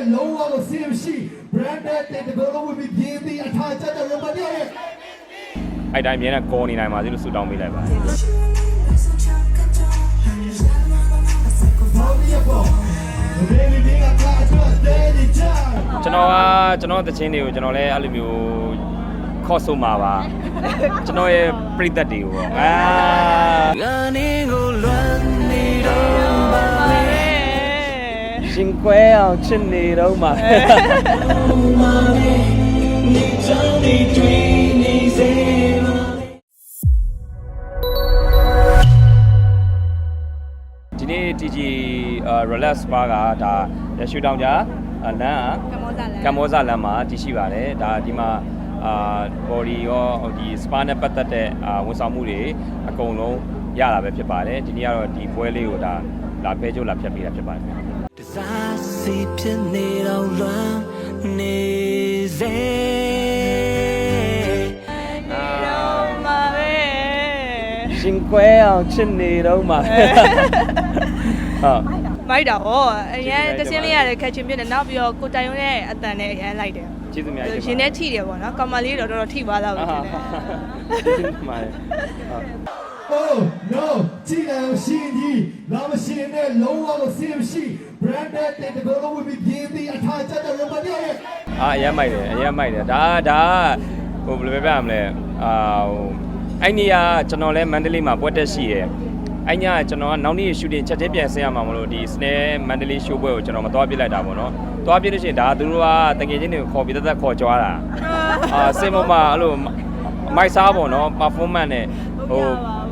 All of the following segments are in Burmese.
နဲ့လုံးဝကိုစီမရှိ branded တဲ့ဒီလိုဝင်ပြီးပြင်းပြီးအထာချက်တဲ့ robot ရဲ့အဲ့တိုင်းအမြဲတမ်းကောနေနိုင်ပါစေလို့ဆုတောင်းပေးလိုက်ပါဘောဒီရဲ့ပေါ်ဘယ်လိုလဲကလာတော့တဲ့ဒီချာကျွန်တော်ကကျွန်တော်သချင်းတွေကိုကျွန်တော်လည်းအဲ့လိုမျိုးခေါ်ဆိုမှာပါကျွန်တော်ရဲ့ပြိသက်တွေကိုပေါ့အာငါနေကိုလွမ်းနေတော့ပါလေ ရှင်ကွဲအောင်ချစ်နေတော့မှာမာမေနေချမ်းနေတွေ့နေစေပါလေဒီနေ့ TG relax spa ကဒါရရှူတောင်ကြားအလန်းကမောဇာလန်ကမ္ဘောဇလမ်းမှာတည်ရှိပါတယ်ဒါဒီမှာအာ body ရောဒီ spa နဲ့ပတ်သက်တဲ့အာဝန်ဆောင်မှုတွေအကုန်လုံးရတာပဲဖြစ်ပါတယ်ဒီနေ့ကတော့ဒီပွဲလေးကိုဒါလာဖဲကြိုးလာဖြတ်ပေးတာဖြစ်ပါတယ်တ စားစီဖြစ်နေတော့လွမ်းနေစေတော့မှာပဲရှင်ကွဲအောင်ချစ်နေတော့မှာဟုတ်မိုက်တာဟောအရင်ကျေးဇူးတများချင်းလေးရတယ်ခက်ချင်းပြတယ်နောက်ပြီးတော့ကိုတိုင်ရုံးရဲ့အတန်နဲ့အရင်လိုက်တယ်ကျေးဇူးများကြီးရှင်နဲ့ထိတယ်ပေါ့နော်ကောင်မလေးတော့တော်တော်ထိသွားတော့အာပြီဟာရှင်နဲ့ကျေးဇူးတင်ပါတယ်ဟုတ် Oh no ကြည့်တယ်ရှင်ကြီးလာမရှင်နဲ့လုံးဝကိုစီမရှိ branded တဲ့ဒီလိုဝင်ပြီးပြင်းပြီးအထာချက်တဲ့ robot ရဲ့အာအရင်မိုက်တယ်အရင်မိုက်တယ်ဒါဒါဟိုဘယ်လိုပြောပြရမလဲအာဟိုအဲ့နေရကျွန်တော်လဲမန္တလေးမှာပွဲတက်ရှိရယ်အဲ့ညကကျွန်တော်ကနောက်နေ့ရှူတင်ချက်ချင်းပြန်ဆင်းရမှာမလို့ဒီ snare မန္တလေး show ပွဲကိုကျွန်တော်မသွားပြစ်လိုက်တာပေါ့နော်သွားပြစ်လို့ရှိရင်ဒါသူတို့ကတကယ်ချင်းတွေကိုခေါ်ပြီးတက်တက်ခေါ်ကြွားတာအာစင်မမအဲ့လိုမိုက်စားပေါ့နော် performance နဲ့ဟို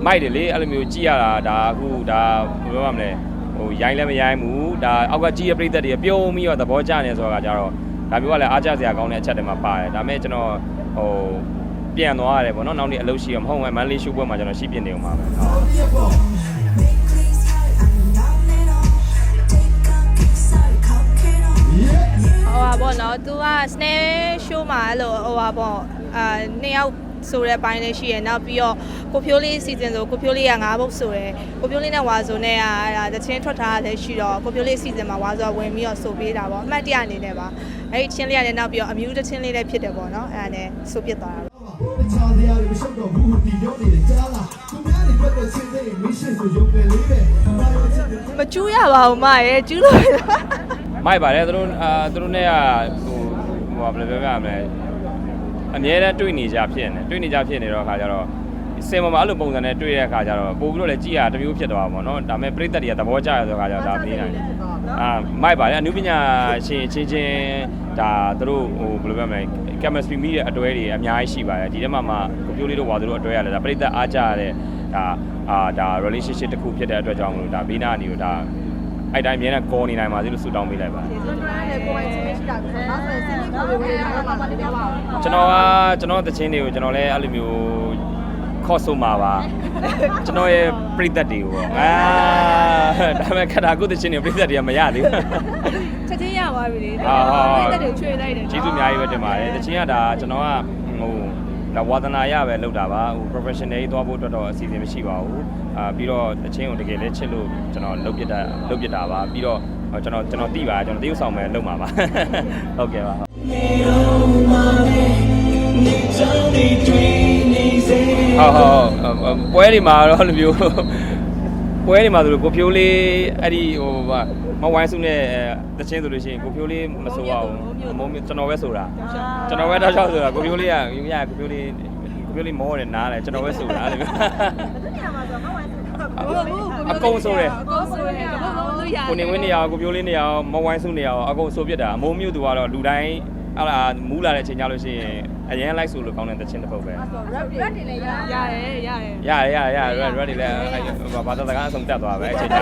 မိုက်တယ်လေအဲ့လိုမျိုးကြည့်ရတာဒါအခုဒါဘယ်လိုပြောရမလဲဟိုရိုင်းလည်းမရိုင်းဘူးဒါအောက်ကကြည့်ရပြိသက်တွေပြုံးပြီးတော့သဘောကျနေဆိုတော့ကြတော့ဒါမျိုးကလည်းအားကြစရာကောင်းတဲ့အချက်တွေမှာပါတယ်ဒါပေမဲ့ကျွန်တော်ဟိုပြန်သွားရတယ်ပေါ့နော်နောက်နေ့အလုပ်ရှိရမဟုတ်ဘူးမန်လေးရှုပွဲမှာကျွန်တော်ရှိပြနေအောင်ပါပဲဟုတ်ဘောဒီရဲ့ပေါ် yeah ဟိုပါပေါ့နော် तू က snare show မှာအဲ့လိုဟိုပါပေါ့အာနှစ်ယောက် ဆိုတဲ့ပိုင်းလေးရှိရယ်နောက်ပြီးတော့ကိုဖြိုးလေး season ဆိုကိုဖြိုးလေးက၅ဘုတ်ဆိုရယ်ကိုဖြိုးလေးနဲ့ဝါဆိုနဲ့ကအဲ့ဒါတချင်းထွက်ထားတာလည်းရှိတော့ကိုဖြိုးလေး season မှာဝါဆိုကဝင်ပြီးတော့ဆိုပေးတာပေါ့အမှတ်တရအနေနဲ့ပါအဲ့ဒီချင်းလေးကလည်းနောက်ပြီးတော့အမျိုးတစ်ချင်းလေးလည်းဖြစ်တယ်ပေါ့နော်အဲ့ဒါနဲ့ဆိုပြစ်သွားတာပေါ့တခြားစရာတွေမရှုပ်တော့ဘူးဒီရုပ်တွေကြားလာသူများတွေဘက်တော့ချင်းချင်းမင်းရှင်ဆိုရုပ်ပဲလေးပဲဘာလို့ချစ်တယ်မကျူးရပါဘူးမရဲ့ကျူးလို့ရတာမိုက်ပါတယ်သူတို့အာသူတို့နဲ့ကဟိုဟိုဘယ်လိုပြောပြရမလဲ အများနဲ့တွေ့နေကြဖြစ်နေတွေ့နေကြဖြစ်နေတော့ခါကြတော့စင်ပေါ်မှာအဲ့လိုပုံစံနဲ့တွေ့တဲ့အခါကျတော့ပို့ပြီးတော့လည်းကြည်ရတမျိုးဖြစ်သွားပါဘောနော်ဒါပေမဲ့ပြိတ္တတွေကသဘောကျရဆိုခါကျတော့ဒါမေးနိုင်အာမိုက်ပါလေအနုပညာရှင်ချင်းချင်းဒါသူတို့ဟိုဘယ်လိုပြောမလဲ chemistry မိတဲ့အတွဲတွေအများကြီးရှိပါတယ်ဒီထဲမှာမှကိုပြိုးလေးတို့ဝါသူတို့အတွဲရလဲဒါပြိတ္တအားကြရတဲ့ဒါအာဒါ relationship တစ်ခုဖြစ်တဲ့အတွက်ကြောင့်မလို့ဒါဘေးနားနေကိုဒါ အဲ့တိုင်းအမြဲတမ်းကောနေနိုင်ပါစေလို့ဆုတောင်းပေးလိုက်ပါတယ်ကျွန်တော်ကကျွန်တော်သချင်းတွေကိုကျွန်တော်လည်းအဲ့လိုမျိုးခေါ်ဆိုမှာပါကျွန်တော်ရဲ့ပြိသက်တွေကိုပေါ့အာဒါပေမဲ့ခတာကုသချင်းတွေပြိသက်တွေကမရသေးဘူးချက်ချင်းရသွားပြီလေဟာဟာပြည့်တဲ့တွေချွေလိုက်တယ်ကျေးဇူးအများကြီးပဲတင်ပါတယ်သချင်းကဒါကျွန်တော်ကဟို ဒါဝါသနာရပဲလုပ်တာပါဟို professional ကြီးသွားဖို့အတွက်တော့အစီအစဉ်မရှိပါဘူးအာပြီးတော့သချင်းကိုတကယ်လည်းချစ်လို့ကျွန်တော်လုပ်ပြတာလုပ်ပြတာပါပြီးတော့ကျွန်တော်ကျွန်တော်သိပါကျွန်တော်တရုပ်ဆောင်မယ်လုပ်မှာပါဟုတ်ကဲ့ပါဟုတ်နေတော့မာမေနေချမ်းနေတွေ့နေစေဟုတ်ဟုတ်ပွဲတွေမှာတော့လိုမျိုး ပွဲတွေမှာဆိုလို့ကိုဖြိုးလေးအဲ့ဒီဟိုဟာမဝိုင်းစုနဲ့တချင်းဆိုလို့ရှိရင်ကိုဖြိုးလေးမဆိုရအောင်အမုန်းမျိုးကျွန်တော်ပဲဆိုတာကျွန်တော်ပဲတောက်ချောက်ဆိုတာကိုဖြိုးလေးကယူရကိုဖြိုးလေးကိုဖြိုးလေးမောတယ်နားတယ်ကျွန်တော်ပဲဆိုတာအဲ့လိုမျိုးအကုန်ဆိုတယ်အကုန်ဆိုတယ်ဘုံဘုံလို့ရတယ်ကိုနေဝင်းနေရအောင်ကိုဖြိုးလေးနေရအောင်မဝိုင်းစုနေရအောင်အကုန်ဆိုပြစ်တာအမုန်းမျိုးသူကတော့လူတိုင်း အဲ့ဒါမူးလာတဲ့အချိန်ကြလို့ရှိရင်အရင်လိုက်ဆိုလို့ကောင်းတဲ့တချင်းတစ်ပုတ်ပဲရတယ်ရတယ်ရတယ်ရတယ်ရတယ် red red တွေလည်းအဲ့ဘာသာစကားအဆုံးတက်သွားပဲအချိန်ကျ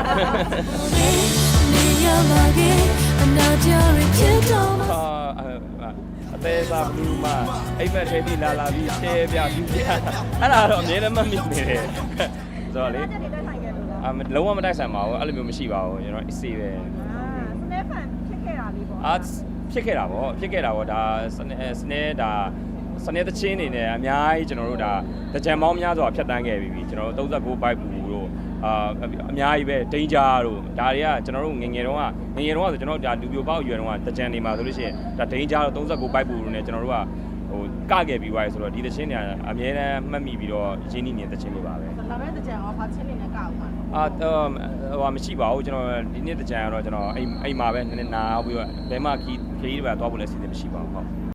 နေရပါခင်အနာကြရဖြစ်တော့မှာအာအသေးစားဘူးမအိမ်မက်ထဲပြီးလာလာပြီးရှဲပြပြပြအဲ့ဒါတော့အမြဲတမ်းမှတ်မိနေတယ်ဆိုတော့လေအမလုံးဝမတိုက်ဆိုင်ပါဘူးအဲ့လိုမျိုးမရှိပါဘူးကျွန်တော်အစီပဲအာဖြစ်ခဲ့တာပေါ့ ဖြစ်ခဲ့တာပေါ့ဒါစနေစနေဒါစနေသချင်းနေနဲ့အများကြီးကျွန်တော်တို့ဒါတကြံပေါင်းများစွာဖြတ်တန်းခဲ့ပြီးပြီကျွန်တော်တို့39 byte ဘူးတို့အာအများကြီးပဲဒိန်ဂျာတို့ဒါတွေကကျွန်တော်တို့ငယ်ငယ်တုန်းကငယ်ငယ်တုန်းကဆိုကျွန်တော်တို့ဒါလူပြိုပေါက်အရွယ်တုန်းကတကြံနေမှာဆိုလို့ရှိရင်ဒါဒိန်ဂျာတို့39ပိုက်ပူတို့နဲ့ကျွန်တော်တို့ကဟိုကခဲ့ပြီးသွားပြီဆိုတော့ဒီသချင်းတွေကအများတမ်းမှတ်မိပြီးတော့ရင်းနှီးနေတဲ့သချင်းတွေပါပဲလာမဲ့တကြံအောင်ဘာချင်းနေနဲ့ကောက်မှာ အာတော့ဟိုမရှိပါဘူးကျွန်တော်ဒီနေ့တကြံကတော့ကျွန်တော်အိမ်အိမ်မှာပဲနည်းနည်းနာပြီးတော့ဘယ်မှခီးခီးတွေပဲသွားဖို့လည်းစီစဉ်မရှိပါဘူးဟုတ်